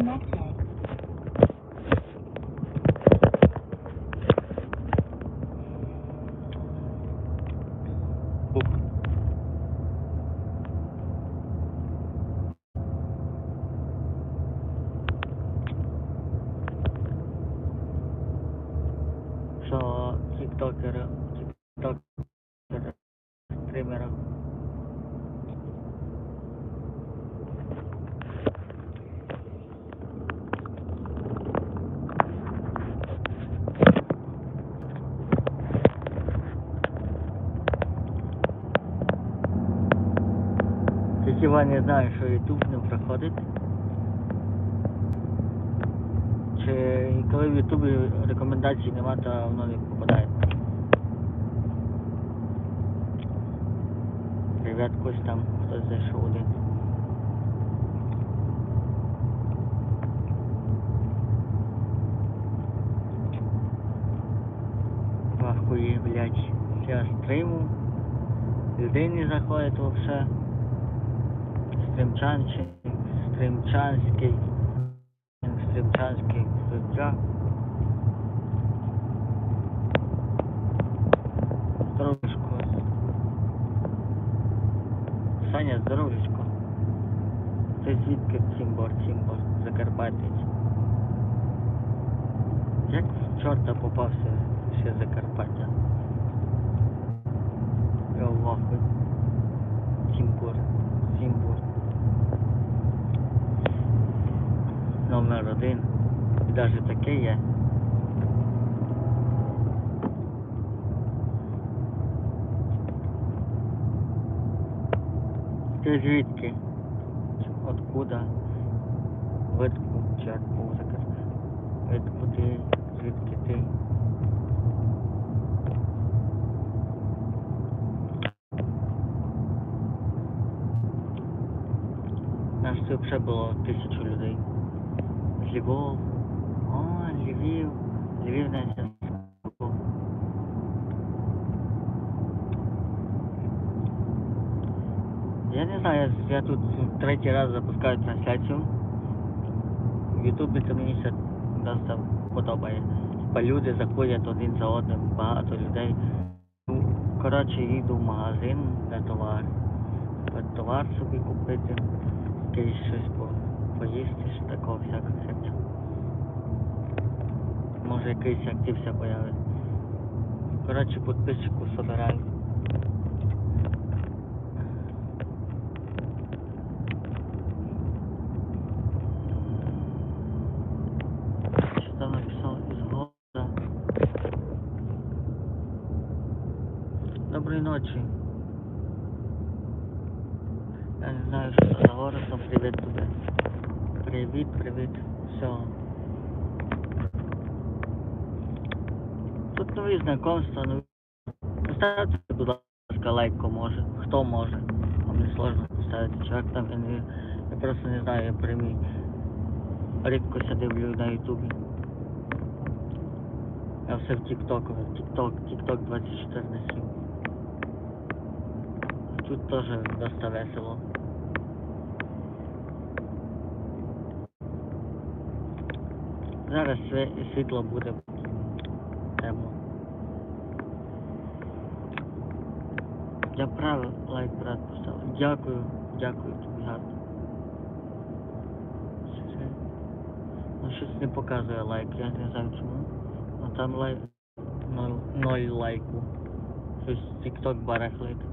connected. So, TikToker, TikToker, streamer Тільки Ваня знає, що YouTube не проходить. Чи коли в Ютубі рекомендацій нема, то воно не попадає. Привіт, Кость там хтось зайшов один. Ахує, блядь, я стриму. Людей не заходить вообще. Стримчанчик, стримчанський, стримчанський суддя. Здоровечко. Саня, здоровечко. Ти звідки Цімбор, Цімбор, Закарпатець? Як в чорта попався ще Закарпаття? Я в ахуї. Цімбор, Номер один. І навіть таке є. Ти звідки? Откуда? Видку, чи як музика? Видку ти, звідки ти? Нас тут вже було тисячу людей. Львов. О, Львів. Львів на. Я не знаю, я, тут третій раз запускаю трансляцію. В Ютубі це мені ще досить подобає. Бо люди заходять один за одним, багато людей. Ну, коротше, їду в магазин на товар. Товар собі купити, якийсь щось поїсти, що такого всякого якийсь актився появиться. Коротше, підписчику года. Доброї ночі. Я не знаю, що за город, но привіт тобі. Привіт, привіт. Все. Тут нові знайомства, нові. Поставте, будь ласка, лайк, хто може. Хто може. А мені сложно поставити. Чувак там, я, не, я просто не знаю, я прямі. Рідко ся дивлю на ютубі. Я все в тіктоку, тікток, тікток 24 на 7. Тут теж доста весело. Зараз сві- світло буде Я правий лайк, брат, поставив. Дякую, дякую тобі гарно. Ну щось не показує лайк, я не знаю чому. А там лайк. Ноль, ноль лайку. Щось TikTok барахлить.